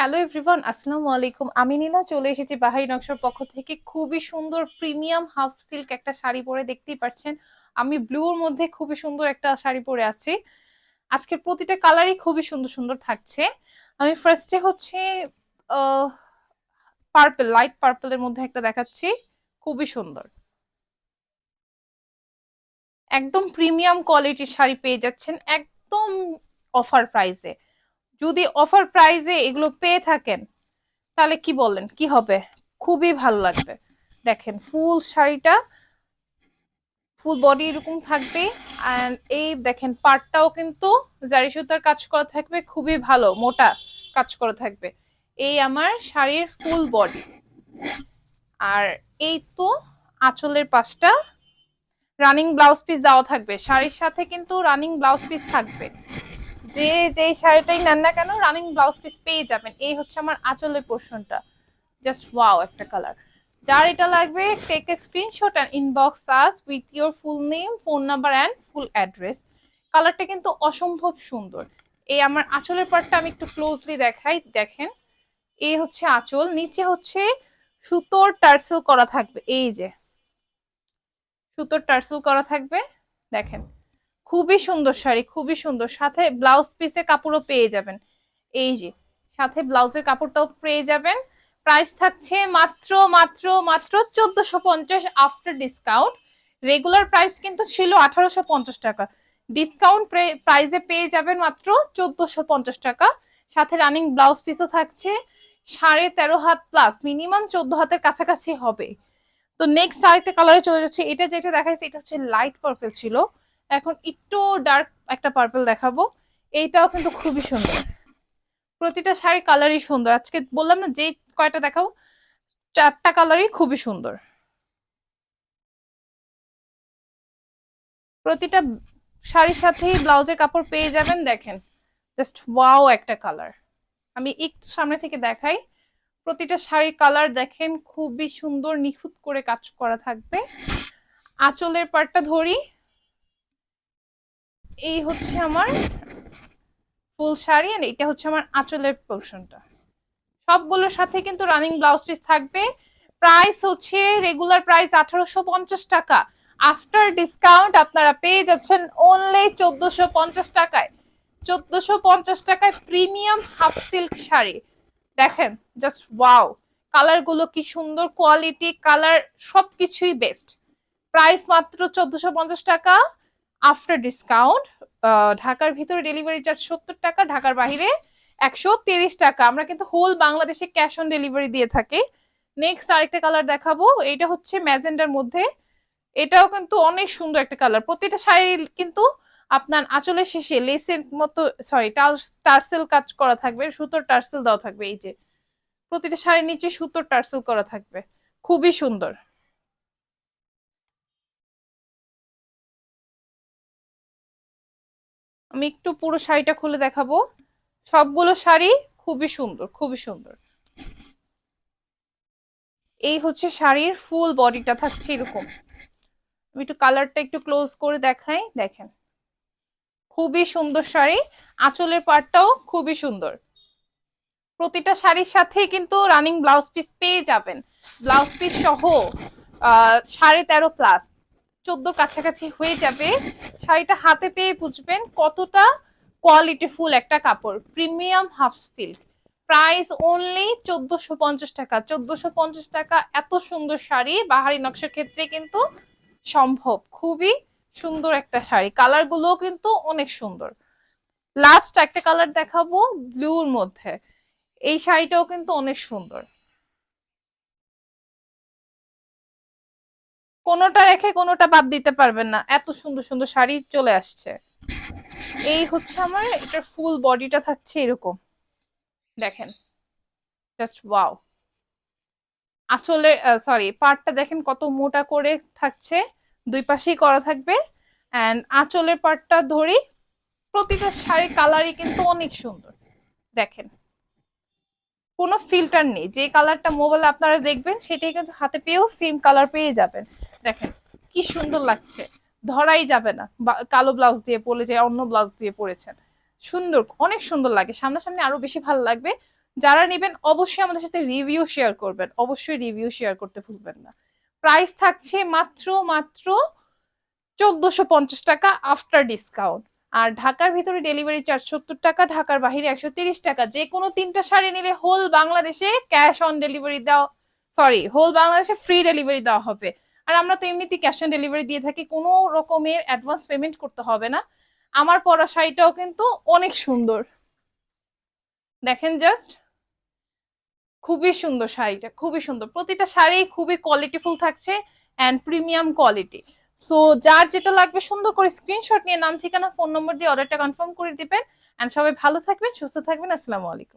Hello everyone আসসালামু আলাইকুম আমি নীলা চলে এসেছি বাহারি নকশার পক্ষ থেকে। খুবই সুন্দর প্রিমিয়াম হাফ সিল্ক একটা শাড়ি পরে দেখতেই পাচ্ছেন। আমি ব্লুর মধ্যে খুবই সুন্দর একটা শাড়ি পরে আছি। আজকের প্রতিটা কালারই খুবই সুন্দর সুন্দর থাকছে। আমি ফার্স্টে হচ্ছে পার্পল লাইট পার্পলের মধ্যে একটা দেখাচ্ছি। খুবই সুন্দর। একদম প্রিমিয়াম কোয়ালিটির শাড়ি পেয়ে যাচ্ছেন একদম অফার প্রাইসে যদি অফার প্রাইজে এগুলো পেয়ে থাকেন, তাহলে কি বলেন কি হবে? খুবই ভালো লাগবে। দেখেন ফুল শাড়িটা ফুল বডি এরকম থাকবে। অ্যান্ড এই দেখেন পাটটাও কিন্তু জারি সুতার কাজ করা থাকবে, খুবই ভালো, মোটা কাজ করা থাকবে। এই আমার শাড়ির ফুল বডি আর এই তো আঁচলের পাশটা রানিং ব্লাউজ পিস দেওয়া থাকবে। শাড়ির সাথে কিন্তু রানিং ব্লাউজ পিস থাকবে। যে, যেই শাড়িটাই নেন না কেন রানিং ব্লাউজ পিস পেয়ে যাবেন। এই হচ্ছে আমার আঁচলের পোর্শনটা। জাস্ট ওয়াও একটা কালার যার এটা লাগবে take a screenshot and inbox us with your full name phone number and full address কালারটা কিন্তু অসম্ভব সুন্দর। এই আমার আঁচলের পার্টটা আমি একটু ক্লোজলি দেখাই, দেখেন। এই হচ্ছে আঁচল, নিচে হচ্ছে সুতোর টার্সেল করা থাকবে। এই যে, সুতোর টার্সেল করা থাকবে, দেখেন। খুবই সুন্দর শাড়ি, খুবই সুন্দর। সাথে ব্লাউজ পিসে কাপড়ও পেয়ে যাবেন। এই যে, সাথে ব্লাউজের কাপড়টাও পেয়ে যাবেন। প্রাইস থাকছে মাত্র মাত্র মাত্র চোদ্দশো পঞ্চাশ আফটার ডিসকাউন্ট রেগুলার প্রাইস কিন্তু ছিল আঠারোশো পঞ্চাশ টাকা। ডিসকাউন্ট প্রাইসে পেয়ে যাবেন মাত্র চোদ্দশো পঞ্চাশ টাকা। সাথে রানিং ব্লাউজ পিসও থাকছে সাড়ে তেরো হাত প্লাস মিনিমাম চোদ্দ হাতের কাছাকাছি হবে। তো নেক্সট আরেকটা কালারে চলে যাচ্ছে। এটা যেটা দেখাইছে, এটা হচ্ছে লাইট পার্পল ছিল। এখন একটু ডার্ক একটা পার্পল দেখাবো। এইটাও কিন্তু খুবই সুন্দর। প্রতিটা শাড়ি কালারই সুন্দর। আজকে বললাম না যে কয়টা দেখাবো, চারটা কালারই খুবই সুন্দর। প্রতিটা শাড়ির সাথেই ব্লাউজের কাপড় পেয়ে যাবেন, দেখেন। জাস্ট ওয়াও একটা কালার আমি একটু সামনে থেকে দেখাই। প্রতিটা শাড়ির কালার দেখেন, খুবই সুন্দর, নিখুঁত করে কাজ করা থাকবে। আঁচলের পার্টটা ধরি। এই হচ্ছে আমার ফুল শাড়ি আর এটা হচ্ছে আমার আঁচলের পোর্শনটা। সবগুলোর সাথে কিন্তু রানিং ব্লাউজ পিস থাকবে। প্রাইস হচ্ছে রেগুলার প্রাইস আঠারোশো পঞ্চাশ টাকা। আফটার ডিসকাউন্ট আপনারা পেয়ে যাচ্ছেন অনলি চোদ্দশো পঞ্চাশ টাকায়। চোদ্দশো পঞ্চাশ টাকায় প্রিমিয়াম হাফ সিল্ক শাড়ি। দেখেন জাস্ট ওয়াও কালারগুলো কি সুন্দর কোয়ালিটি কালার সবকিছুই বেস্ট প্রাইস মাত্র চোদ্দশো পঞ্চাশ টাকা। আফটার ডিসকাউন্ট ঢাকার ভিতরে ডেলিভারি চার্জ সত্তর টাকা, ঢাকার বাহিরে একশো তিরিশ টাকা। আমরা কিন্তু হোল বাংলাদেশে ক্যাশ অন ডেলিভারি দিয়ে থাকি। নেক্সট আরেকটা কালার দেখাবো। এটা হচ্ছে ম্যাজেন্ডার মধ্যে। এটাও কিন্তু অনেক সুন্দর একটা কালার প্রতিটা শাড়ি কিন্তু আপনার আঁচলের শেষে লেসের মতো সরি টার্সেল কাজ করা থাকবে। সুতোর টার্সেল দেওয়া থাকবে এই যে। প্রতিটা শাড়ির নিচে সুতোর টার্সেল করা থাকবে। খুবই সুন্দর। আমি একটু পুরো শাড়িটা খুলে দেখাবো। সবগুলো শাড়ি খুবই সুন্দর খুবই সুন্দর। এই হচ্ছে শাড়ির ফুল বডিটা থাকছে এরকম। আমি একটু কালারটা একটু ক্লোজ করে দেখাই, দেখেন। খুবই সুন্দর শাড়ি, আঁচলের পার্টটাও খুবই সুন্দর। প্রতিটা শাড়ির সাথে কিন্তু রানিং ব্লাউজ পিস পেয়ে যাবেন। ব্লাউজ পিস সহ সাড়ে তেরো প্লাস চোদ্দ কাছাকাছি হয়ে যাবে। শাড়িটা হাতে পেয়ে বুঝবেন কতটা কোয়ালিটি ফুল একটা কাপড়। Premium half silk price only চোদ্দশো পঞ্চাশ টাকা। চোদ্দশো পঞ্চাশ টাকা এত সুন্দর শাড়ি। বাহারি নকশার ক্ষেত্রে কিন্তু সম্ভব। খুবই সুন্দর একটা শাড়ি। কালার গুলোও কিন্তু অনেক সুন্দর। লাস্ট একটা কালার দেখাবো ব্লুর মধ্যে। এই শাড়িটাও কিন্তু অনেক সুন্দর। কোনোটা রেখে কোনোটা বাদ দিতে পারবেন না। এত সুন্দর সুন্দর শাড়ি চলে আসছে। এই হচ্ছে আমার, এটার ফুল বডিটা থাকছে এরকম। দেখেন। জাস্ট ওয়াও আসলে সরি পার্টটা দেখেন কত মোটা করে থাকছে। দুই পাশেই করা থাকবে। অ্যান্ড আঁচলের পার্টটা ধরি, প্রতিটা শাড়ির কালারই কিন্তু অনেক সুন্দর। দেখেন। কোনো ফিল্টার নেই। যে কালারটা মোবাইলে আপনারা দেখবেন, সেটাই কিন্তু হাতে পেয়েও সেম কালার পেয়ে যাবেন। দেখেন, কি সুন্দর লাগছে। ধরাই যাবে না। কালো ব্লাউজ দিয়ে পরে যে অন্য ব্লাউজ দিয়ে পরেছেন। সুন্দর, অনেক সুন্দর লাগে। সামনাসামনি আরও বেশি ভালো লাগবে। যারা নেবেন, অবশ্যই আমাদের সাথে রিভিউ শেয়ার করবেন। অবশ্যই রিভিউ শেয়ার করতে ভুলবেন না। প্রাইস থাকছে মাত্র মাত্র চোদ্দশো পঞ্চাশ টাকা আফটার ডিসকাউন্ট আর ঢাকার ভিতরে ডেলিভারি চার্জ সত্তর টাকা, ঢাকার বাহিরে একশো তিরিশ টাকা। যে কোনো তিনটা শাড়ি নিলে হোল বাংলাদেশে ক্যাশ অন ডেলিভারি দেওয়া সরি হোল বাংলাদেশে ফ্রি ডেলিভারি দেওয়া হবে। আর আমরা তো এমনিতে ক্যাশ অন ডেলিভারি দিয়ে থাকি, কোনো রকমের অ্যাডভান্স পেমেন্ট করতে হবে না। আমার পরা শাড়িটাও কিন্তু অনেক সুন্দর। দেখেন জাস্ট খুবই সুন্দর শাড়িটা, খুবই সুন্দর। প্রতিটা শাড়ি খুবই কোয়ালিটিফুল থাকছে অ্যান্ড প্রিমিয়াম কোয়ালিটি সো যার যেটা লাগবে সুন্দর করে স্ক্রিনশট নিয়ে নাম, ঠিকানা ফোন নম্বর দিয়ে অর্ডারটা কনফার্ম করে দিবেন। অ্যান্ড সবাই ভালো থাকবেন, সুস্থ থাকবেন। আসসালামু আলাইকুম।